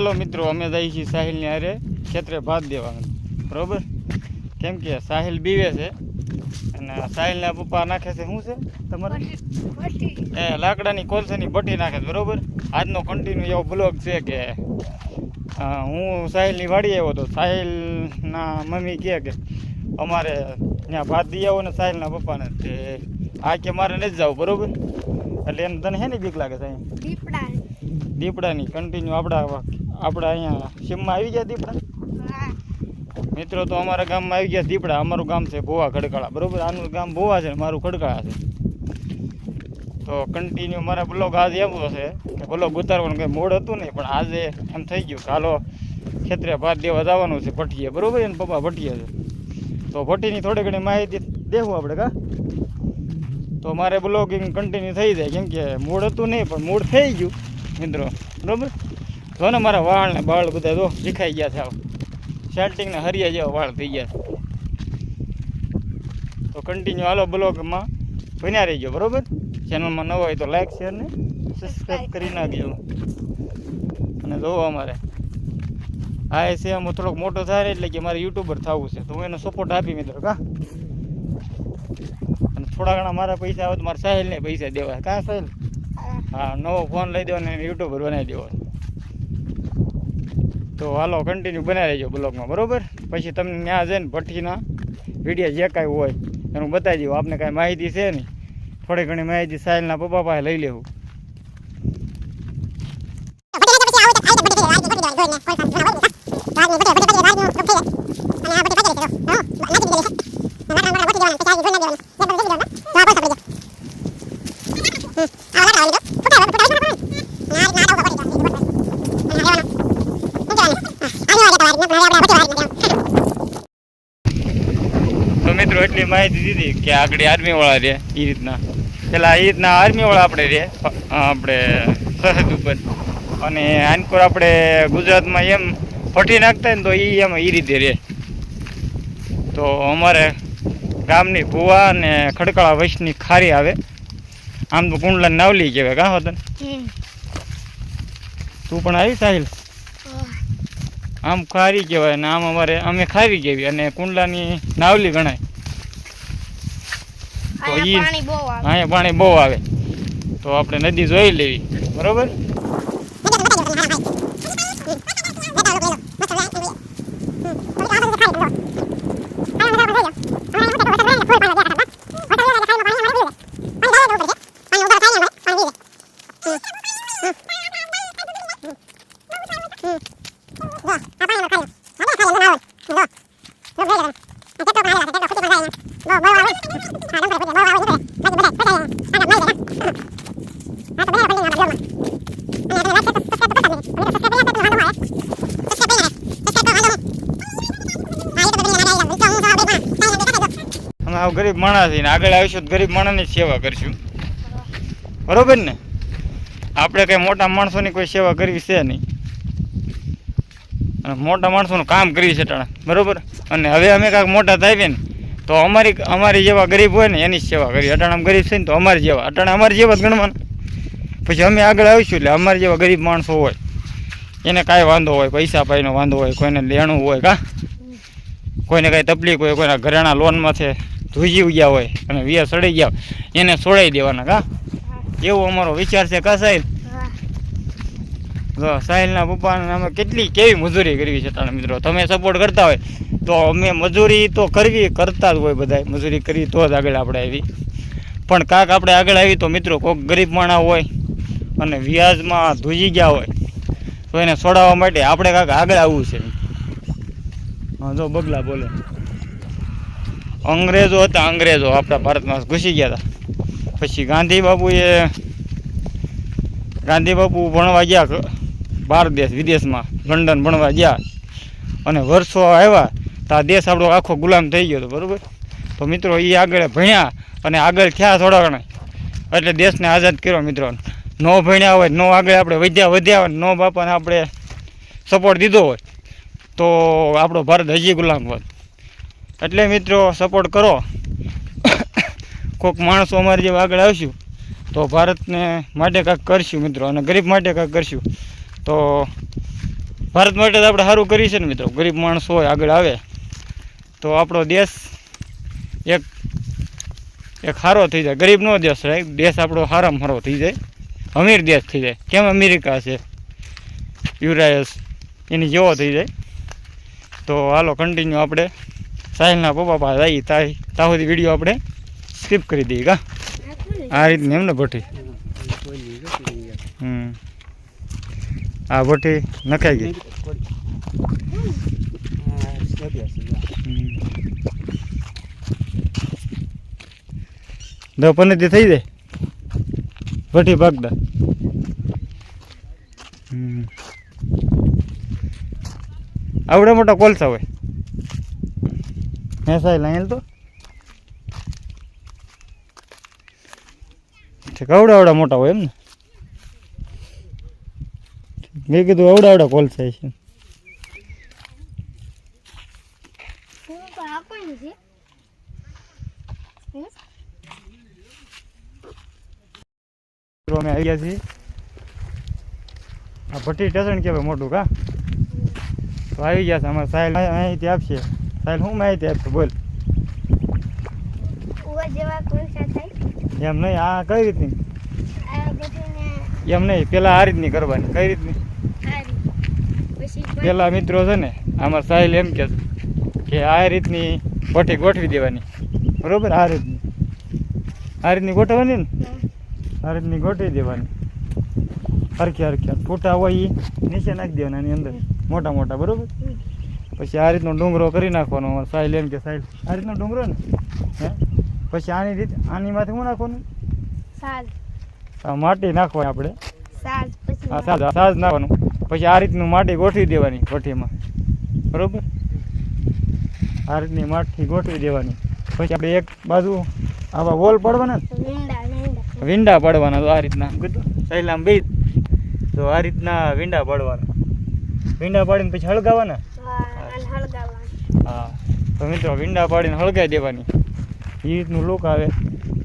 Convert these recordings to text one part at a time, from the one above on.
હાલો મિત્રો અમે જઈએ છીએ સાહિલની હારે. ખેતરે ભાત દેવાનું બરોબર? કેમ કે સાહિલ બીવે છે અને સાહિલના પપ્પા નાખે છે શું છે તમારે? એ લાકડાની કોલસાની ભઠ્ઠી નાખે છે બરોબર? આજનો કન્ટિન્યુ એવો બ્લોગ છે કે હું સાહિલની વાડી આવ્યો હતો. સાહિલના મમ્મી કહે કે અમારે ત્યાં ભાત દઈ આવો ને સાહિલના પપ્પાને. તે આ કે મારે નથી જવું બરોબર? એટલે એને તને હે ને બીક લાગે સાહેબ? દીપડા દીપડાની કન્ટિન્યુ આપણા આપણા અહીંયા સીમમાં આવી ગયા દીપડા? મિત્રો તો અમારા ગામમાં આવી ગયા દીપડા. અમારું ગામ છે ભોવા ખડકાળા. બરોબર? આનું ગામ ભોવા છે મારું ખડકાળા છે. તો કન્ટિન્યુ મારા બ્લોગ આજે એવો છે કે બ્લોગ ઉતારવાનું કંઈ મોડ હતું નહીં, પણ આજે એમ થઈ ગયું કે હાલો ખેતરે ભાત દેવા જવાનું છે ભઠ્ઠીએ બરોબર એને પપ્પા ભઠ્ઠીએ છે. તો ભટ્ટીની થોડી ઘણી માહિતી દેવું આપણે કા? તો મારે બ્લોગિંગ કન્ટિન્યુ થઈ જાય કેમ કે મૂળ હતું નહીં, પણ મૂડ થઈ ગયું મિત્રો. બરોબર? જો ને મારા વાળ ને બાળ બધા જો દેખાઈ ગયા છે આવ સેટિંગ ને હરિયા જેવા વાળ થઈ ગયા છે. તો કન્ટિન્યુ હાલો બ્લોગમાં ભણ્યા રહીજો બરોબર? ચેનલમાં નવો હોય તો લાઈક શેર ને સબસ્ક્રાઈબ કરી નાખજો. અને જોવો અમારે આ એ છે હું થોડોક મોટો થાય એટલે કે મારે યુટ્યુબર થવું છે. તો હું એનો સપોર્ટ આપી મિત્રો કા? અને થોડા ઘણા મારા પૈસા આવે તો મારા સાહેલને પૈસા દેવા. કાં સાહેલ? હા. નવો ફોન લઈ દેવાનો યુટ્યુબર બનાવી દેવો તો હાલો કન્ટિન્યુ બનાવી રહેજો બ્લોગમાં બરોબર પછી તમને ત્યાં જઈને ભઠ્ઠીના વિડીયા જે કાંઈ હોય એનું બતાવી દઉં આપને કાંઈ માહિતી છે નહીં થોડી ઘણી માહિતી સાહેલના પપ્પા પાસે લઈ લેવું તો માહિતી દીધી કે આગળ આર્મીવાળા રહે એ રીતના. પેલા એ રીતના આર્મીવાળા આપણે રહે આપણે સરહદ ઉપર. અને આનકુર આપણે ગુજરાતમાં એમ ફટી નાખતા ને તો એ એમાં એ રીતે રહે. તો અમારે ગામની ભુવા અને ખડકાળા વૈશની ખારી આવે. આમ તો કુંડલા નાવલી કહેવાય કાં હોતન? તું પણ આવી સાહિલ? આમ ખારી કહેવાય ને આમ અમારે અમે ખારી કહેવી. અને કુંડલાની નાવલી ગણાય. તો ઈ પાણી બહુ આવે. અહીંયા પાણી બહુ આવે. તો આપણે નદી જોઈ લેવી. બરોબર? ગરીબ માણસ છીએ આગળ આવીશું ગરીબ માણસની સેવા કરશું. બરોબર ને? આપણે કઈ મોટા માણસોની કોઈ સેવા કરવી છે નહીં. અને મોટા માણસોનું કામ કરવી છે ટાણા. બરોબર? અને હવે અમે કાંઈક મોટા થાય ને તો અમારી અમારી જેવા ગરીબ હોય ને એની જ સેવા કરી અટાણા ગરીબ છે ને તો અમારી જેવા. અટાણા અમારી જેવા જ ગણવાના. પછી અમે આગળ આવીશું એટલે અમારી જેવા ગરીબ માણસો હોય. એને કાંઈ વાંધો હોય પૈસા પાઈનો વાંધો હોય કોઈને લેણું હોય કાં? કોઈને કાંઈ તકલીફ હોય કોઈના ઘરેણા લોનમાં છે ધ્રુજી ગયા હોય અને વિયા સડી ગયા હોય એને છોડાઈ દેવાના કા? એવો અમારો વિચાર છે કા સાહેબ? સાહિલના પપ્પાને અમે કેટલી કેવી મજૂરી કરવી છે તારા મિત્રો? તમે સપોર્ટ કરતા હોય. તો અમે મજૂરી તો કરવી, કરતા જ હોય બધા મજૂરી કરી તો જ આગળ આપણે આવી. પણ કાંક આપણે આગળ આવી તો મિત્રો કોઈક ગરીબ માણા હોય અને વ્યાજમાં ધૂજી ગયા હોય, તો એને છોડાવવા માટે આપણે કાંક આગળ આવવું છે. હા, જો બગલા બોલે. અંગ્રેજો હતા, અંગ્રેજો. આપણા ભારતમાં ઘૂસી ગયા હતા. પછી ગાંધી બાપુએ ભણવા ગયા બહાર દેશ, વિદેશમાં, લંડન ભણવા ગયા. અને વર્ષો આવ્યા તો આ દેશ આપણો આખો ગુલામ થઈ ગયો હતો બરાબર? તો મિત્રો એ આગળ ભણ્યા અને આગળ થયા થોડા ઘણા. એટલે દેશને આઝાદ કર્યો મિત્રો. નો ભણ્યા હોય, નો આગળ આપણે વધ્યા વધ્યા હોય, નો બાપાને આપણે સપોર્ટ દીધો હોય, તો આપણો ભારત હજી ગુલામ હોત એટલે મિત્રો સપોર્ટ કરો. કોઈક માણસો અમારી જેવા આગળ આવશું, તો ભારતને માટે કાંઈક કરશું મિત્રો, અને ગરીબ માટે કાંઈક કરશું. તો ભારત માટે તો આપણે સારું કરીશું ને મિત્રો. ગરીબ માણસો હોય, આગળ આવે. તો આપણો દેશ એક એક સારો થઈ જાય. ગરીબનો દેશ રહે. દેશ આપણો સારામાં સારો થઈ જાય. અમીર દેશ થઈ જાય. કેમ અમેરિકા છે? યુરાયસ. એની જેવો થઈ જાય. તો હાલો કન્ટિન્યુ આપણે. સાહિલના પપ્પા પાસે જઈએ તાઈ તાહુથી વીડિયો આપણે સ્કીપ કરી દઈએ કા? આ રીતની એમને ભઠ્ઠી? હમ. આ ભઠ્ઠી નખાઈ ગઈ. હમ. દસ પંદરથી થઈ જાય? ભઠ્ઠી ભાગતા હમ. આવડા મોટા કોલસા હોય. હે સાહેબ અહીંયા તો. આવડા આવડા મોટા હોય એમ ને. મેં કીધું આવડા આવડા કોલસા છે અમે આવી ગયા છીએ. આ ભટ્ટી સ્ટેશન કહેવાય મોટું કા તો આવી ગયા છે અમારે સાહેલ માહિતી આપશે. સાહેલ શું માહિતી આપશે? બોલ. એમ નહીં આ કઈ રીતની? એમ નહીં પેલા આ રીતની કરવાની. કઈ રીતની? પેલા મિત્રો છે ને આમાં સાહેલ એમ કે આ રીતની ભઠ્ઠી ગોઠવી દેવાની. બરોબર? આ રીતની આ રીતની ગોઠવવાની ને? આ રીતની ગોઠવી દેવાની. હરખી હરખી. ફૂટા હોય એ નીચે નાખી દેવાના એની અંદર. મોટા મોટા બરોબર? પછી આ રીતનો ડુંગરો કરી નાખવાનો સાહેલ એમ કે સાહેલ આ રીતનો ડુંગરો ને? હે? પછી આની રીતે આની માથે શું નાખવાનું? આ માટી નાખવાની. આપણે સાજ સાજ નાખવાનું. પછી આ રીતનું માટી ગોઠવી દેવાની ગોઠીમાં. બરોબર? આ રીતની માટી ગોઠવી દેવાની. પછી આપણે એક બાજુ આવા વોલ પડવાના ને? વિંડા પાડવાના તો આ રીતના. કીધું? સહેલામ બે તો આ રીતના વિંડા પાડવાના. વિંડા પાડીને પછી હળગાવાના? હા તો મિત્રો વિંડા પાડીને હળગાવી દેવાની. એ રીતનું લુક આવે.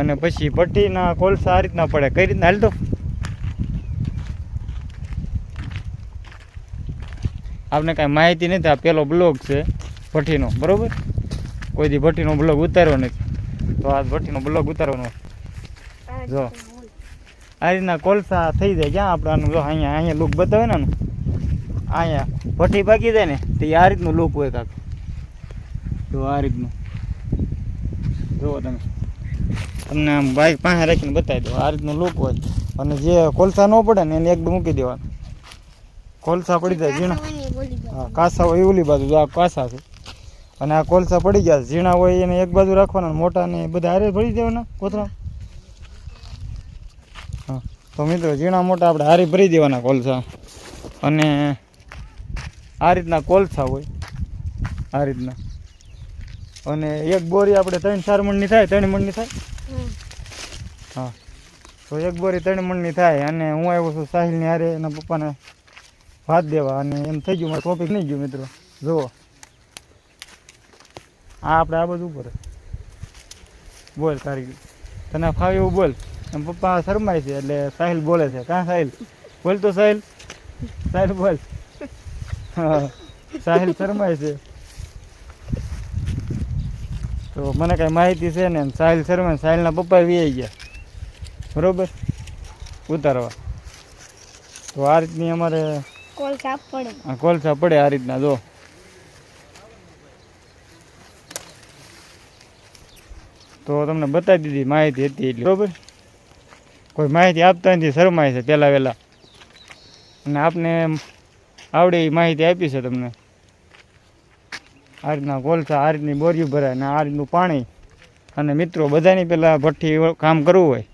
અને પછી પટ્ટીના કોલસા આ રીતના પડે. કઈ રીતના? હાલ તો. આપને કાંઈ માહિતી નથી. આ પેલો બ્લોગ છે. ભઠ્ઠીનો, બરાબર? કોઈ દી ભઠ્ઠીનો બ્લોગ ઉતાર્યો નથી. તો આ ભઠ્ઠીનો બ્લોગ ઉતારવાનો. જો. આ રીતના કોલસા થઈ જાય ક્યાં આપણે આનું જો અહીંયા અહીંયા લુક બતાવે ને અહીંયા ભઠ્ઠી પાકી જાય ને, તો આ રીતનું લુક હોય કાક. જો આ રીતનું. જુઓ તમે. તમને આમ બાઇક પાસે રાખીને બતાવી દો આ રીતનું લુક હોય. અને જે કોલસા ન પડે ને, એને એકદમ મૂકી દેવાનું. કોલસા પડી જાય, ઝીણા. હા, કાસા હોય એ ઓલી બાજુ. આ કાસા છે. અને આ કોલસા પડી ગયા. ઝીણા હોય એને એક બાજુ રાખવાના મોટા ને બધા હારે ભરી દેવાના કોથળા. હા. તો મિત્રો, ઝીણા મોટા આપણે હારી ભરી દેવાના કોલસા. અને આ રીતના કોલસા હોય. આ રીતના. અને એક બોરી આપણે ત્રણ ચાર મણની થાય, ત્રણ મણની થાય? હા. તો એક બોરી ત્રણ મણની થાય અને હું આવ્યો છું સાહિલની હારે એના પપ્પાને ભાત દેવા અને એમ થઈ ગયું, મારે ટોપિક નહીં ગયું મિત્રો. જુઓ. આ આપણે આ બધું ઉપર. બોલ કારીગર તને ફાવે એવું બોલ. એમ પપ્પા શરમાય છે એટલે સાહિલ બોલે છે. કાં સાહિલ? બોલ તો સાહિલ. સાહિલ બોલ. હા સાહિલ શરમાય છે. તો મને કાંઈ માહિતી છે ને સાહિલ શર્મા સાહિલના પપ્પા વીઆઈ ગયા. બરોબર? ઉતારવા. તો આ રીતની અમારે આ કોલસા પડે આ રીતના જો. તો તમને બતાવી દીધી માહિતી હતી એટલી, બરાબર? કોઈ માહિતી આપતા નથી શરમાય છે પહેલાં વહેલા. અને આપને આવડે એ માહિતી આપી છે તમને. આ રીતના કોલસા, આ રીતની બોરીઓ ભરાય અને આ રીતનું પાણી. અને મિત્રો, બધાની પહેલાં ભઠ્ઠી કામ કરવું હોય,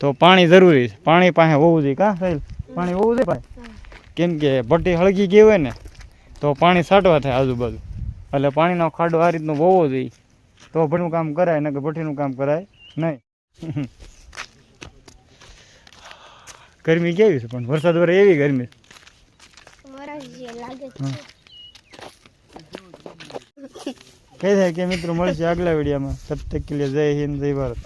તો પાણી જરૂરી છે. પાણી પાસે હોવું જોઈએ. કાં સાહેબ? પાણી હોવું જોઈએ ભાઈ? કેમ કે ભઠ્ઠી હળગી ગઈ હોય ને, તો પાણી છાંટવા થાય આજુબાજુ. એટલે પાણીનો ખાડો આ રીતનો હોવો જોઈએ. તો ભઠ્ઠીનું કામ કરાય નકર ભઠ્ઠીનું કામ કરાય નહીં. ગરમી કેવી છે પણ વરસાદ વરે એવી ગરમી કહી થાય કે મિત્રો મળશે આગલા વિડીયોમાં. સત્ય તક કે જય હિન્દ જય ભારત.